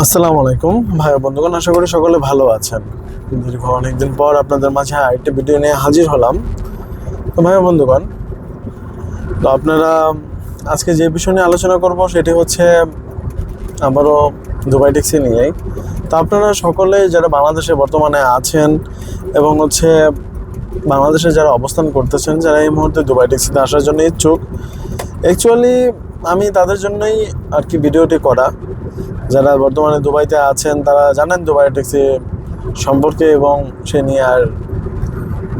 আসসালামু আলাইকুম। ভাই বন্ধুগণ, আশা করি সকলে ভালো আছেন। দীর্ঘ অনেকদিন পর আপনাদের মাঝে আরেকটি ভিডিও নিয়ে হাজির হলাম। তো ভাই বন্ধুগণ, তো আপনারা আজকে যে বিষয় নিয়ে আলোচনা করব সেটি হচ্ছে আবারও দুবাই ট্যাক্সি নিয়েই। তো আপনারা সকলে যারা বাংলাদেশে বর্তমানে আছেন এবং হচ্ছে বাংলাদেশে যারা অবস্থান করতেছেন, যারা এই মুহূর্তে দুবাই ট্যাক্সিতে আসার জন্য ইচ্ছুক অ্যাকচুয়ালি আমি তাদের জন্যই আর কি ভিডিওটি করা। যারা বর্তমানে দুবাইতে আছেন, তারা জানেন দুবাই ট্যাক্সি সম্পর্কে এবং সে নিয়ে আর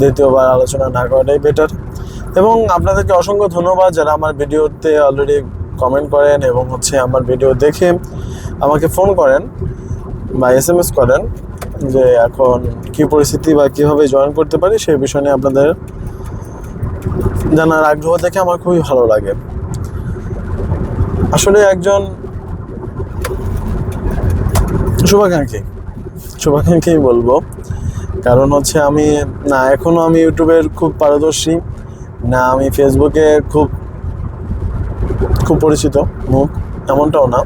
দ্বিতীয়বার আলোচনা না করাটাই বেটার এবং আপনাদেরকে অসংখ্য ধন্যবাদ যারা আমার ভিডিওতে অলরেডি কমেন্ট করেন এবং হচ্ছে আমার ভিডিও দেখে আমাকে ফোন করেন বা এস এম এস করেন যে এখন কি পরিস্থিতি বা কীভাবে জয়েন করতে পারি সেই বিষয় নিয়ে আপনাদের জানার আগ্রহ দেখে আমার খুবই ভালো লাগে। আসলে একজন শুভাকাঙ্ক্ষী। শুভাকাঙ্ক্ষী বলব। কারণ হচ্ছে আমি, না এখনও আমি ইউটিউবের খুব পারদর্শী, না, আমি ফেসবুকে খুব খুব পরিচিত মুখ, এমনটাও না।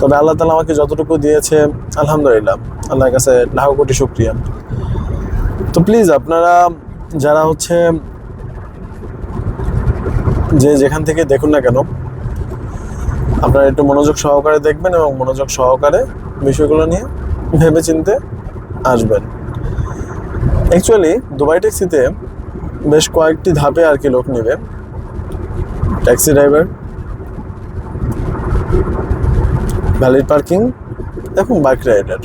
তবে আল্লাহ তালা আমাকে যতটুকু দিয়েছে, আলহামদুলিল্লাহ, আল্লাহর কাছে লাখ কোটি শুক্রিয়া। তো প্লিজ আপনারা যারা হচ্ছে যে যেখান থেকে দেখুন না কেন, আপনারা একটু মনোযোগ সহকারে দেখবেন এবং মনোযোগ সহকারে বিষয়গুলো নিয়ে ভেবে চিনতে আসবেন। অ্যাকচুয়ালি দুবাই ট্যাক্সিতে বেশ কয়েকটি ধাপে আর কি লোক নেবে। ট্যাক্সি ড্রাইভার ভ্যালিড পার্কিং এবং বাইক রাইডার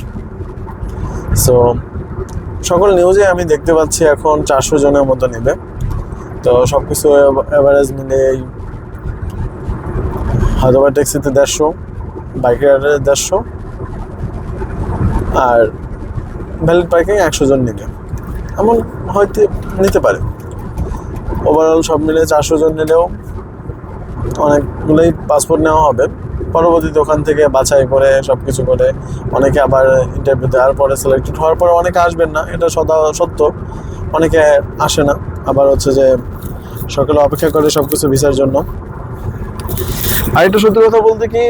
সো সকল নিউজে আমি দেখতে পাচ্ছি এখন চারশো জনের মতো নেবে। তো সব কিছু অ্যাভারেজ মিলে হয়তো বা ট্যাক্সিতে দেড়শো বাইক রাইডারে দেড়শো। আর ভ্যালিড পার্কিং একশো জন নিলে এমন হয়তো নিতে পারে। ওভারঅল সব মিলে চারশো জন নিলেও অনেকগুলোই পাসপোর্ট নেওয়া হবে। পরবর্তীতে ওখান থেকে বাছাই করে সব কিছু করে অনেকে আবার ইন্টারভিউ দেওয়ার পরে সিলেক্টেড হওয়ার পরে অনেকে আসবেন না, এটা সদা সত্য। অনেকে আসে না, আবার হচ্ছে যে সকালে অপেক্ষা করে সব কিছু ভিসার জন্য। আর একটু সত্যি কথা বলতে কি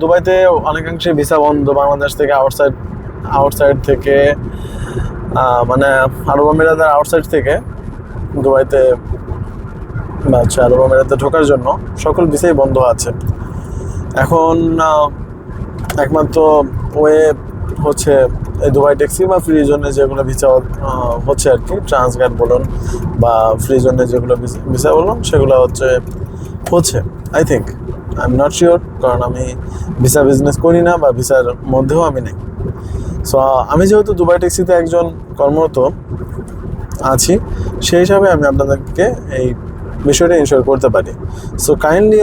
দুবাইতে অনেকাংশে ভিসা বন্ধ, বাংলাদেশ থেকে আউটসাইড আউটসাইড থেকে মানে আরব আমিরাতের আউটসাইড থেকে দুবাইতে বা হচ্ছে আরব আমিরাতে ঢোকার জন্য সকল ভিসাই বন্ধ আছে। এখন একমাত্র ওয়ে হচ্ছে এই দুবাই ট্যাক্সি বা ফ্রি জন্য যেগুলো ভিসা হচ্ছে আর কি ট্রান্সগার্ড বলুন বা ফ্রি জন্য যেগুলো ভিসা বলুন, সেগুলো হচ্ছে হচ্ছে I think I am not sure কারণ আমি ভিসা বিজনেস করি না বা ভিসার মধ্যেও আমি নেই। সো আমি যেহেতু দুবাই ট্যাক্সিতে একজন কর্মরত আছি, সেই হিসাবে আমি আপনাদেরকে এই বিষয়টা ইনশোর করতে পারি। সো কাইন্ডলি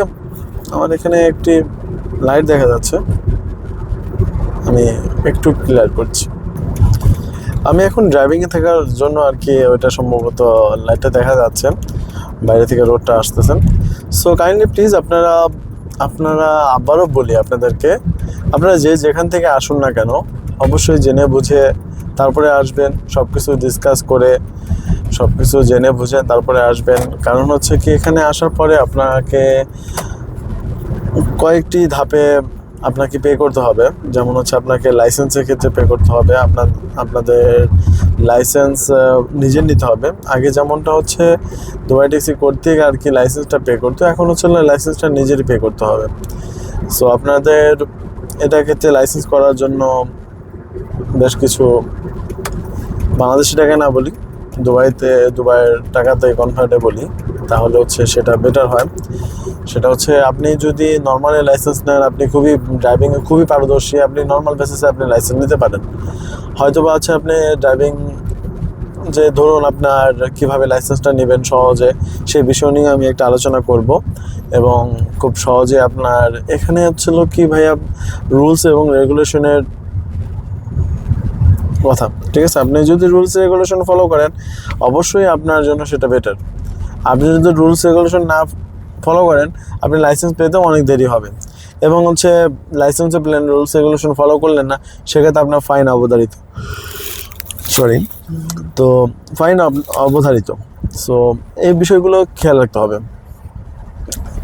আমার এখানে একটি লাইট দেখা যাচ্ছে। আমি একটু ক্লিয়ার করছি। আমি এখন ড্রাইভিংয়ে থাকার জন্য আর কি ওইটা সম্ভবত লাইটটা দেখা যাচ্ছে। বাইরে থেকে রোডটা আসতেছেন সো কাইন্ডলি প্লিজ আপনারা আপনারা আবারও বলি আপনাদেরকে, আপনারা যে যেখান থেকে আসুন না কেন অবশ্যই জেনে বুঝে তারপরে আসবেন সব কিছু ডিসকাস করে সব কিছু জেনে বুঝে তারপরে আসবেন। কারণ হচ্ছে কি, এখানে আসার পরে আপনাকে কয়েকটি ধাপে আপনাকে পে করতে হবে। যেমন হচ্ছে আপনাকে লাইসেন্সের ক্ষেত্রে পে করতে হবে, আপনার, আপনাদের লাইসেন্স নিজের নিতে হবে। আগে যেমনটা হচ্ছে দুবাই ট্যাক্সি করতে গিয়ে আর কি লাইসেন্সটা পে করতে, এখন হচ্ছে লাইসেন্সটা নিজেরই পে করতে হবে। সো আপনাদের এটা ক্ষেত্রে লাইসেন্স করার জন্য বেশ কিছু বাংলাদেশি টাকা না বলি, দুবাইতে, দুবাইয়ের টাকাতে কনভার্টে বলি, তাহলে হচ্ছে সেটা বেটার হয়। সেটা হচ্ছে আপনি যদি নর্মালি লাইসেন্স নেন, আপনি খুবই ড্রাইভিংয়ে খুবই পারদর্শী, আপনি নর্মাল বেসিসে আপনি লাইসেন্স নিতে পারেন। হয়তো বা হচ্ছে আপনি ড্রাইভিং যে ধরুন আপনার কীভাবে লাইসেন্সটা নেবেন সহজে, সেই বিষয় নিয়ে আমি একটা আলোচনা করব এবং খুব সহজে আপনার এখানে হচ্ছিল কি ভাইয়া রুলস এবং রেগুলেশনের কথা। ঠিক আছে? আপনি যদি রুলস রেগুলেশন ফলো করেন, অবশ্যই আপনার জন্য সেটা বেটার আপনি যদি রুলস রেগুলেশন না ফলো করেন, আপনি লাইসেন্স পেতেও অনেক দেরি হবে। এবং হচ্ছে লাইসেন্সে প্ল্যান রুলস রেগুলেশন ফলো করলেন না, সেক্ষেত্রে আপনার ফাইন অবধারিত। সরি তো ফাইন অবধারিত। সো এই বিষয়গুলো খেয়াল রাখতে হবে।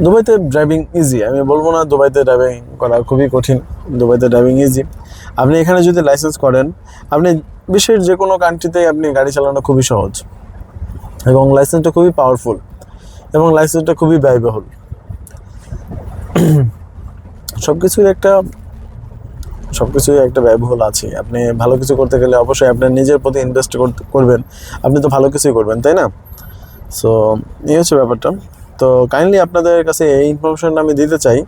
দুবাইতে ড্রাইভিং ইজি আমি বলব না দুবাইতে ড্রাইভিং করা খুবই কঠিন, দুবাইতে ড্রাইভিং ইজি আপনি এখানে যদি লাইসেন্স করেন, আপনি বিশ্বের যে কোনো কান্ট্রিতেই আপনি গাড়ি চালানো খুবই সহজ এবং লাইসেন্সটা খুবই পাওয়ারফুল এবং লাইসেন্সটা খুবই ব্যয়বহুল। সব কিছুই একটা সব কিছুই একটা ব্যয়বহুল আছে। আপনি ভালো কিছু করতে গেলে অবশ্যই আপনার নিজের প্রতি ইনভেস্ট করবেন। আপনি তো ভালো কিছুই করবেন, তাই না? সো এই হচ্ছে ব্যাপারটা। তো কাইন্ডলি আপনাদের কাছে এই ইনফরমেশনটা আমি দিতে চাই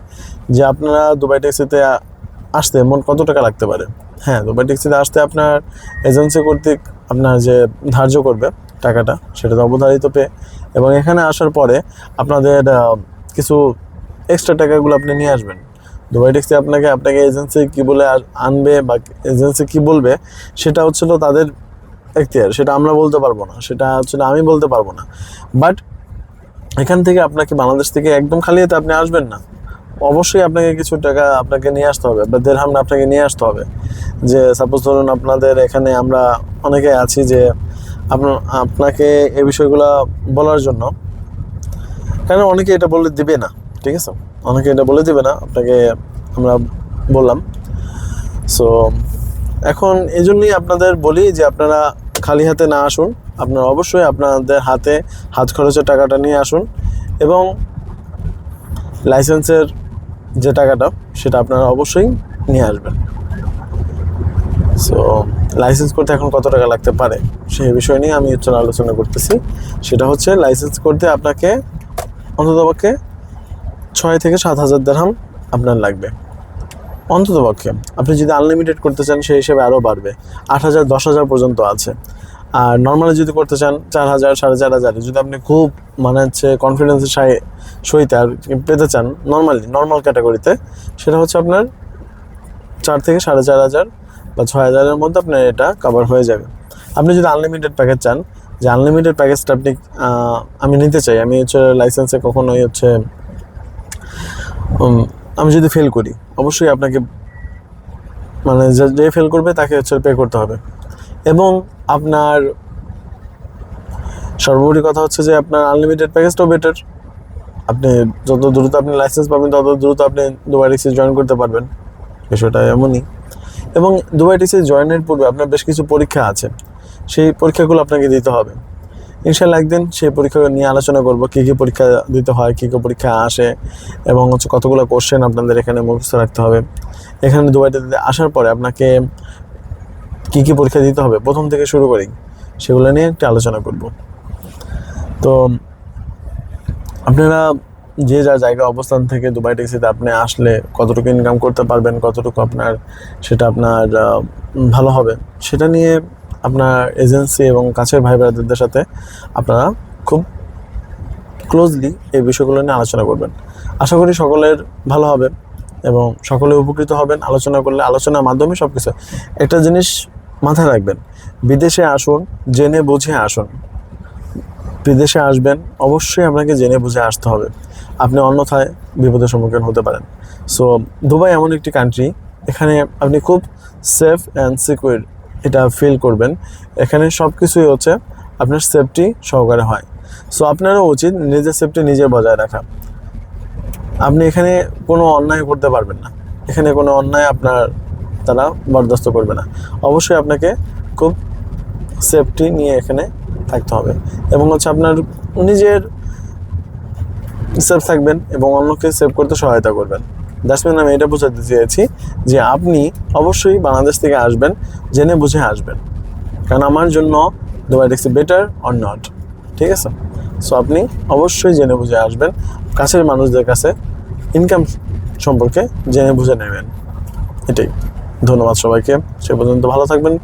যে আপনারা দুবাই ট্যাক্সিতে আসতে মোট কত টাকা লাগতে পারে? হ্যাঁ দুবাই ট্যাক্সিতে আসতে আপনার এজেন্সি কর্তৃক আপনার যে ধার্য করবে টাকাটা সেটা তো অবধারিত পে এবং এখানে আসার পরে আপনাদের কিছু এক্সট্রা টাকাগুলো আপনি নিয়ে আসবেন। দুবাই ট্যাক্সি আপনাকে আপনাকে এজেন্সি কি বলে আনবে বা এজেন্সি কি বলবে, সেটা হচ্ছিল তাদের এখতিয়ার, সেটা আমরা বলতে পারব না, সেটা হচ্ছে আমি বলতে পারব না। বাট এখান থেকে আপনাকে বাংলাদেশ থেকে একদম খালি হাতে আপনি আসবেন না। অবশ্যই আপনাকে কিছু টাকা আপনাকে নিয়ে আসতে হবে, বা দেড়হাম আপনাকে নিয়ে আসতে হবে। যে সাপোজ ধরুন আপনাদের এখানে আমরা অনেকে আছি যে আপনাকে এই বিষয়গুলো বলার জন্য কারণ অনেকে এটা বলে দিবে না, ঠিক আছে? অনেকে এটা বলে দিবে না, আপনাকে আমরা বললাম। সো এখন এই জন্যই আপনাদের বলি যে আপনারা খালি হাতে না আসুন। আপনারা অবশ্যই আপনাদের হাতে হাত খরচের টাকাটা নিয়ে আসুন এবং লাইসেন্সের যে টাকাটা, সেটা আপনারা অবশ্যই নিয়ে আসবেন। সো লাইসেন্স করতে এখন কত টাকা লাগতে পারে সেই বিষয় নিয়ে আমি হচ্ছে আলোচনা করতেছি। সেটা হচ্ছে, লাইসেন্স করতে আপনাকে অন্ততপক্ষে ছয় থেকে সাত হাজার দেড়হাম আপনার লাগবে। অন্ততপক্ষে, আপনি যদি আনলিমিটেড করতে চান, সেই হিসেবে আরও বাড়বে। আট হাজার, দশ হাজার পর্যন্ত আছে। আর নর্মালি যদি করতে চান, চার হাজার, সাড়ে চার হাজার, যদি আপনি খুব মানে হচ্ছে কনফিডেন্সের সাই সহিত আর পেতে চান নর্মালি নর্মাল ক্যাটাগরিতে সেটা হচ্ছে আপনার চার থেকে সাড়ে চার হাজার বা ছয় হাজারের মধ্যে আপনার এটা কভার হয়ে যাবে। আপনি যদি আনলিমিটেড প্যাকেজ চান, যে আনলিমিটেড প্যাকেজটা আপনি আমি নিতে চাই, আমি হচ্ছে লাইসেন্সে কখনোই হচ্ছে আমি যদি ফেল করি, অবশ্যই আপনাকে মানে যে- যে ফেল করবে তাকে হচ্ছে পে করতে হবে। এবং আপনার সর্বোপরি কথা হচ্ছে যে আপনার আনলিমিটেড প্যাকেজটাও বেটার আপনি যত দ্রুত আপনি লাইসেন্স পাবেন, তত দ্রুত আপনি দুবাই টিক্সি জয়েন করতে পারবেন। বিষয়টা এমনই। এবং দুবাই টিক্সি জয়েনের পূর্বে আপনার বেশ কিছু পরীক্ষা আছে। সেই পরীক্ষাগুলো আপনাকে দিতে হবে। ইনশাল্লাহ একদিন সেই পরীক্ষা নিয়ে আলোচনা করব, কী কী পরীক্ষা দিতে হয়, কী কী পরীক্ষা আসে, এবং হচ্ছে কতগুলো কোশ্চেন আপনাদের এখানে মুখস্থ রাখতে হবে। এখানে দুবাইটাতে আসার পরে আপনাকে কী কী পরীক্ষা দিতে হবে? প্রথম থেকে শুরু করি। সেগুলো নিয়ে একটা আলোচনা করব। তো, আপনারা যে যা জায়গা অবস্থান থেকে দুবাই ট্যাক্সিতে আপনি আসলে কতটুকু ইনকাম করতে পারবেন, কতটুকু আপনার সেটা আপনার ভালো হবে, সেটা নিয়ে আপনার এজেন্সি এবং কাছের ভাই ব্রাদারদের সাথে আপনারা খুব ক্লোজলি এই বিষয়গুলো নিয়ে আলোচনা করবেন। আশা করি সকলের ভালো হবে এবং সকলে উপকৃত হবেন। আলোচনা করলে, আলোচনার মাধ্যমে সব কিছু একটা জিনিস মাথায় রাখবেন। বিদেশে আসুন, জেনে বুঝে আসুন। বিদেশে আসবেন, অবশ্যই আপনাকে জেনে বুঝে আসতে হবে। আপনি অন্যথায় বিপদের সম্মুখীন হতে পারেন। সো দুবাই এমন একটি কান্ট্রি এখানে আপনি খুব সেফ অ্যান্ড সিকিউর এটা ফিল করবেন। এখানে সব কিছুই হচ্ছে আপনার সেফটি সহকারে হয়। সো আপনারও উচিত নিজের সেফটি নিজে বজায় রাখা। আপনি এখানে কোনো অন্যায় করতে পারবেন না। এখানে কোনো অন্যায় আপনার তারা বরদাস্ত করবে না। অবশ্যই আপনাকে খুব সেফটি নিয়ে এখানে থাকতে হবে এবং হচ্ছে আপনার নিজের সেফ থাকবেন এবং অন্যকে সেভ করতে সহায়তা করবেন। দ্যাটস মিন আমি এটা বোঝাতে চেয়েছি যে আপনি অবশ্যই বাংলাদেশ থেকে আসবেন, জেনে বুঝে আসবেন। কারণ আমার জন্য Dubai taxi better or not ঠিক আছে? সো আপনি অবশ্যই জেনে বুঝে আসবেন, কাছের মানুষদের কাছে ইনকাম সম্পর্কে জেনে বুঝে নেবেন। এটাই। ধন্যবাদ সবাইকে। সে পর্যন্ত ভালো থাকবেন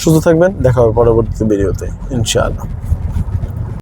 সুস্থ থাকবেন দেখা হবে পরবর্তী ভিডিওতে ইনশাআল্লাহ।